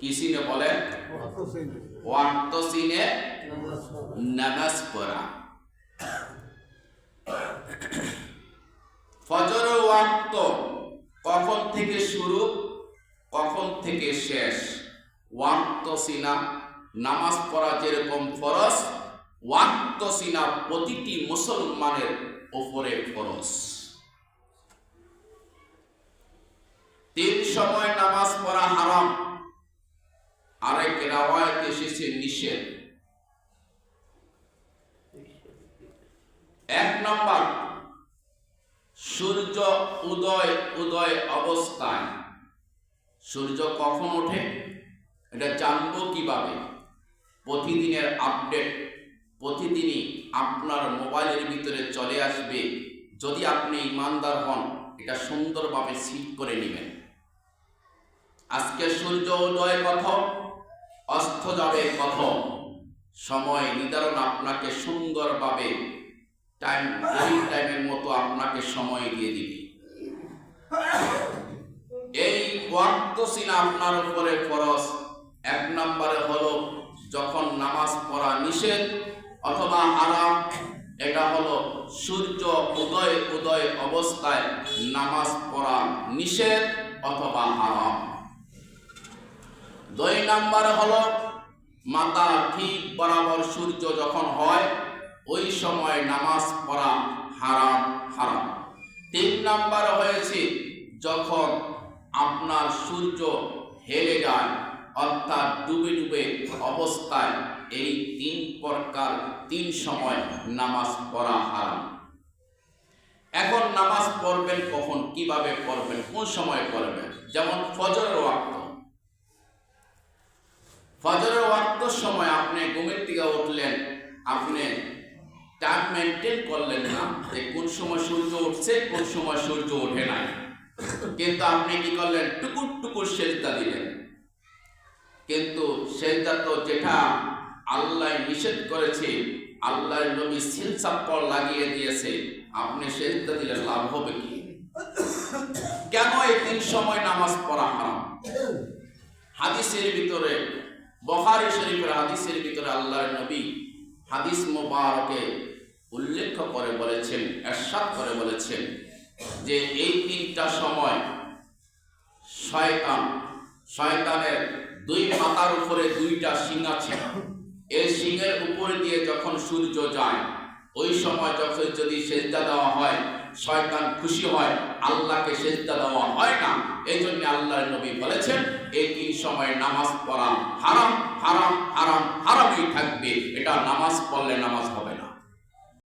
কি সিনে বলেন নামাজ পড়া ফজর ওয়াক্ত কখন থেকে শুরু, কখন থেকে শেষ? নামাজ পড়া যেরকম ফরজ ওয়াক্ত সিনা প্রতিটি মুসলমানের উপরে ফরজ। তিন সময় এক নম্বর, সূর্য উদয় উদয় অবস্থায়। সূর্য কখন ওঠে? এটা জানব কীভাবে? প্রতিদিনের আপডেট, প্রতিদিনই আপনার মোবাইলের ভিতরে চলে আসবে। যদি আপনি ইমানদার হন, এটা সুন্দরভাবে সিট করে নেবেন। আজকে সূর্য উদয় কখন? অস্ত যাবে কখন সময় নির্ধারণ আপনাকে সুন্দরভাবে টাইম টাইমের মতো আপনাকে সময় দিয়ে দিবে। এই ওয়াক্ত আপনার উপরে ফরজ। এক নম্বরে হলো যখন নামাজ পড়া নিষেধ অথবা হারাম, এটা হলো সূর্য উদয় উদয় অবস্থায় নামাজ পড়া নিষেধ অথবা হারাম। দুই নাম্বার হলো মাথা ঠিক বরাবর সূর্য যখন হয়, ওই সময় নামাজ পড়া হারাম হারাম। তিন নাম্বার হয়েছে, যখন আপনার সূর্য হেলে যায়, অর্থাৎ ডুবে ডুবে অবস্থায়, এই তিন প্রকার তিন সময় নামাজ পড়া হারাম। এখন নামাজ পড়বেন কখন, কীভাবে পড়বেন, কোন সময় পড়বেন? যেমন ফজরের ওয়াক্ত। ফজরের ওয়াক্তর সময় আপনি ঘুমের থেকে উঠলেন, আপনি টাইম মেনটেন করলেন না যে কোন সময় সূর্য উঠছে, কোন সময় সূর্য ওঠে নাই। কিন্তু আপনি কি করলেন? টুকুর টুকুর সেজদা দিলেন। কিন্তু সেজদা তো যেটা আল্লাহ নিষেধ করেছে, আল্লাহর নবী সিল চাপ্পল লাগিয়ে দিয়েছে, আপনি সেজদা দিলে লাভ হবে কি? কেন এই তিন সময় নামাজ পড়া হারাম? হাদিসের ভিতরে বখারি শরীফের হাদিসের ভিতরে আল্লাহর নবী হাদিস মোবারকে উল্লেখ করে বলেছেন, এরশাদ করে বলেছেন যে এই তিনটা সময় শয়তান, শয়তানের দুই মাথার উপরে দুইটা শিং আছে এই শিংয়ের উপরে দিয়ে যখন সূর্য যায়, ওই সময় যখন যদি সেজদা দেওয়া হয়, শয়তান খুশি হয়, আল্লাহকে সেজদা দেওয়া হয় না এই জন্য আল্লাহর নবী বলেছেন, এই তিন সময় নামাজ পড়া হারাম হারাম হারাম হারামই থাকবে এটা নামাজ পড়লে নামাজ হবে